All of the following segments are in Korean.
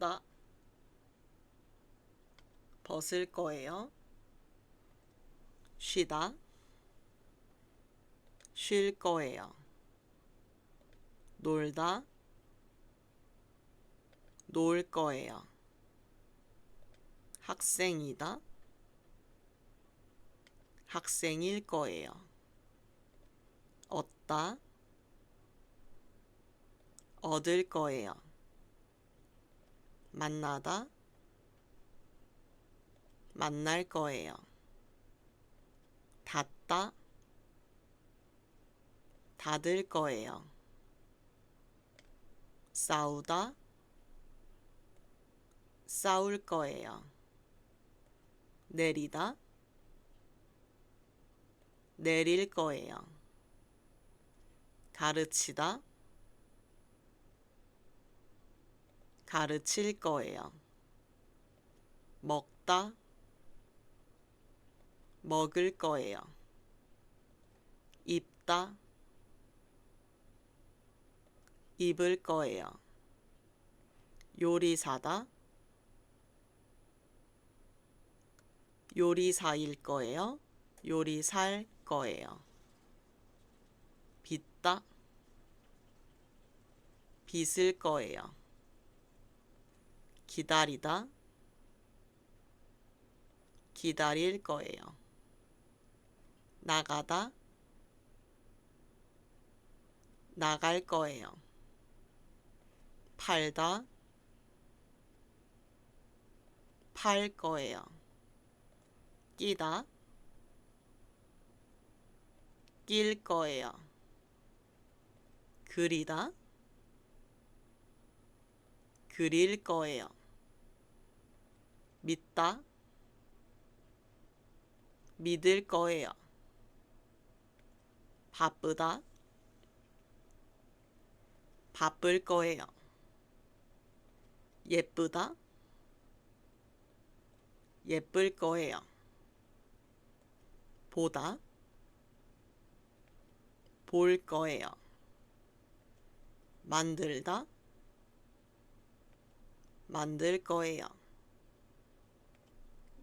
벗다 벗을 거예요. 쉬다 쉴 거예요. 놀다 놀 거예요. 학생이다 학생일 거예요. 얻다 얻을 거예요. 만나다 만날 거예요. 닫다 닫을 거예요. 싸우다 싸울 거예요. 내리다 내릴 거예요. 가르치다 가르칠 거예요. 먹다 먹을 거예요. 입다 입을 거예요. 요리사다 요리사일 거예요. 요리살 거예요. 빚다 빚을 거예요. 기다리다 기다릴 거예요. 나가다 나갈 거예요. 팔다 팔 거예요. 끼다 낄 거예요. 그리다 그릴 거예요. 믿다 믿을 거예요. 바쁘다 바쁠 거예요. 예쁘다 예쁠 거예요. 보다 볼 거예요. 만들다 만들 거예요.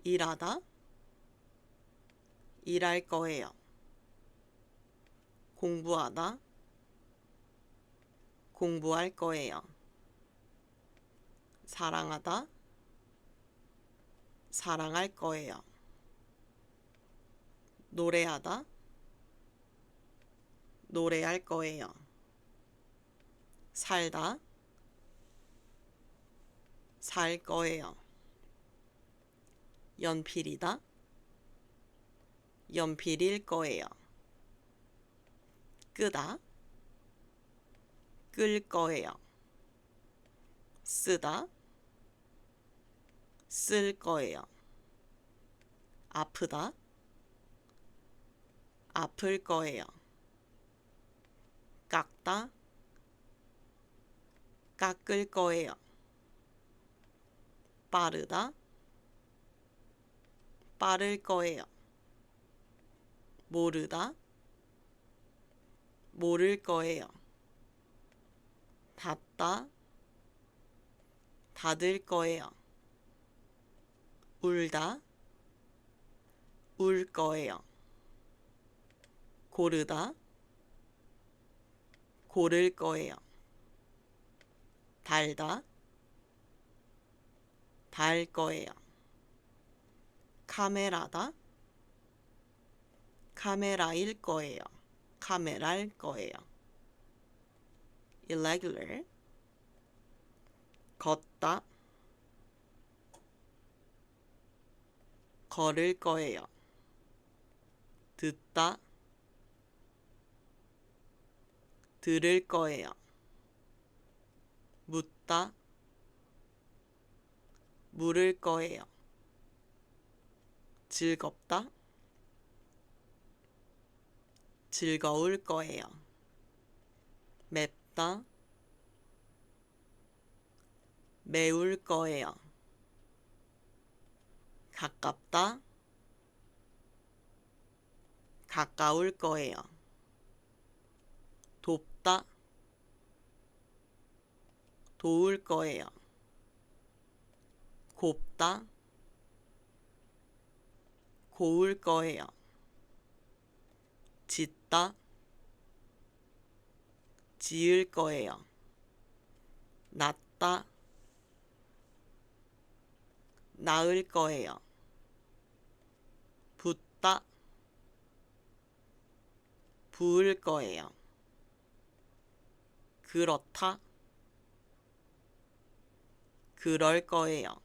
일하다 일할 거예요. 공부하다 공부할 거예요. 사랑하다 사랑할 거예요. 노래하다 노래할 거예요. 살다 살 거예요. 연필이다 연필일 거예요. 끄다 끌 거예요. 쓰다 쓸 거예요. 아프다 아플 거예요. 깎다 깎을 거예요. 빠르다 빠를 거예요. 모르다 모를 거예요. 닫다 닫을 거예요. 울다 울 거예요. 고르다 고를 거예요. 달다 달 거예요. 카메라다 카메라일 거예요. 카메라일 거예요. irregular 걷다 걸을 거예요. 듣다 들을 거예요. 묻다 물을 거예요. 즐겁다 즐거울 거예요. 맵다 매울 거예요. 가깝다 가까울 거예요. 돕다 도울 거예요. 곱다, 고울 거예요. 짓다, 지을 거예요. 낳다, 낳을 거예요. 붓다, 부을 거예요. 그렇다, 그럴 거예요.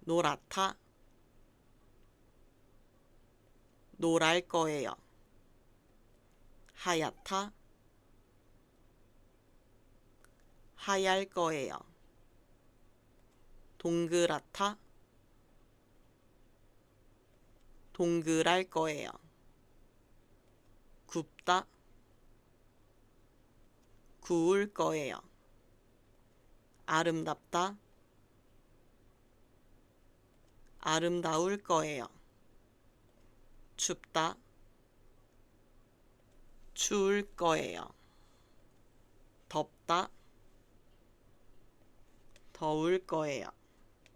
노랗다, 노랄 거예요. 하얗다, 하얄 거예요. 동그랗다, 동그랄 거예요. 굽다, 구울 거예요. 아름답다, 아름다울 거예요. 춥다, 추울 거예요. 덥다, 더울 거예요.